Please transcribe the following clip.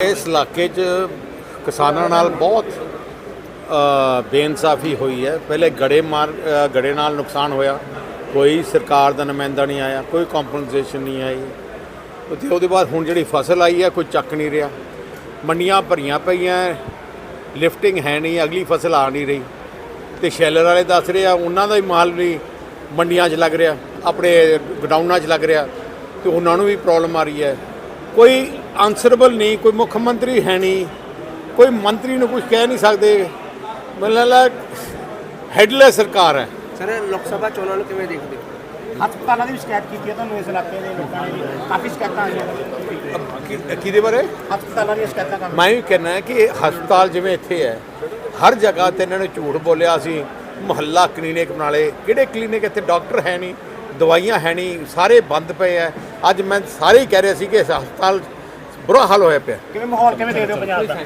ਇਸ ਇਲਾਕੇ 'ਚ ਕਿਸਾਨਾਂ ਨਾਲ ਬਹੁਤ ਬੇਇਨਸਾਫੀ ਹੋਈ ਹੈ। ਪਹਿਲੇ ਗੜੇ ਮਾਰ ਗੜੇ ਨਾਲ ਨੁਕਸਾਨ ਹੋਇਆ। ਕੋਈ ਸਰਕਾਰ ਦਾ ਨੁਮਾਇੰਦਾ ਨਹੀਂ ਆਇਆ, ਕੋਈ ਕੰਪਨਸੇਸ਼ਨ ਨਹੀਂ ਆਈ। ਤੇ ਉਹਦੇ ਬਾਅਦ ਹੁਣ ਜਿਹੜੀ ਫਸਲ ਆਈ ਹੈ, ਕੋਈ ਚੱਕ ਨਹੀਂ ਰਿਹਾ। ਮੰਡੀਆਂ ਭਰੀਆਂ ਪਈਆਂ ਲਿਫਟਿੰਗ ਹੈ ਨਹੀਂ, ਅਗਲੀ ਫਸਲ ਆ ਨਹੀਂ ਰਹੀ। ਤੇ ਸ਼ੈਲਰ ਵਾਲੇ ਦੱਸ ਰਹੇ ਆ, ਉਹਨਾਂ ਦਾ ਹੀ ਮਾਲ ਵੀ ਮੰਡੀਆਂ 'ਚ ਲੱਗ ਰਿਹਾ, ਆਪਣੇ ਗਡਾਊਨਾਂ 'ਚ ਲੱਗ ਰਿਹਾ। ਤੇ ਉਹਨਾਂ ਨੂੰ ਵੀ ਪ੍ਰੋਬਲਮ ਆ ਰਹੀ ਹੈ। ਕੋਈ ਆਨਸਰੇਬਲ ਨਹੀਂ ਕੋਈ ਮੁੱਖ ਮੰਤਰੀ ਹੈ ਨਹੀਂ ਕੋਈ ਮੰਤਰੀ ਨੂੰ ਕੁਝ ਕਹਿ ਨਹੀਂ ਸਕਦੇ। ਮੈਨੂੰ ਲੱਗਦਾ ਹੈਡਲੈਸ ਸਰਕਾਰ ਹੈ। ਸਰ ਲੋਕ ਸਭਾ ਚੋਣਾਂ ਨੂੰ ਕਿਵੇਂ ਦੇਖਦੇ ਹੋ? ਹਸਪਤਾਲਾਂ ਦੀ ਵੀ ਸ਼ਿਕਾਇਤ ਕੀਤੀ ਹੈ ਤੁਹਾਨੂੰ ਇਸ ਇਲਾਕੇ ਦੇ ਲੋਕਾਂ ਨੇ ਵੀ। ਕਾਫੀ ਸ਼ਿਕਾਇਤਾਂ ਆਈਆਂ। ਨੇ ਅਬ ਕਿ- ਕਿਹਦੇ ਬਾਰੇ? ਹਸਪਤਾਲਾਂ ਦੀਆਂ ਸ਼ਿਕਾਇਤਾਂ ਕਾਫੀ ਮੈਂ ਵੀ ਕਹਿਣਾ ਹੈ ਕਿ ਹਸਪਤਾਲ ਜਿਵੇਂ ਇੱਥੇ ਹੈ ਹਰ ਜਗ੍ਹਾ ਤੇ ਇਹਨਾਂ ਨੇ ਝੂਠ ਬੋਲਿਆ ਸੀ ਮੁਹੱਲਾ ਕਲੀਨਿਕ ਬਣਾ ਲਏ। ਕਿਹੜੇ ਕਲੀਨਿਕ ਇੱਥੇ ਡਾਕਟਰ ਹੈ ਨਹੀਂ? ਦਵਾਈਆਂ ਹੈ ਨਹੀਂ ਸਾਰੇ ਬੰਦ ਪਏ ਹੈ ਅੱਜ ਮੈਂ ਸਾਰੇ ਹੀ ਕਹਿ ਰਹੇ ਸੀ ਕਿ ਇਸ ਹਸਪਤਾਲ ਬੁਰਾ ਹਾਲ ਹੋਇਆ ਪਿਆ। ਕਿਵੇਂ ਮਾਹੌਲ ਕਿਵੇਂ ਦੇਖਦੇ ਹੋ ਪੰਜਾਬ ਦਾ?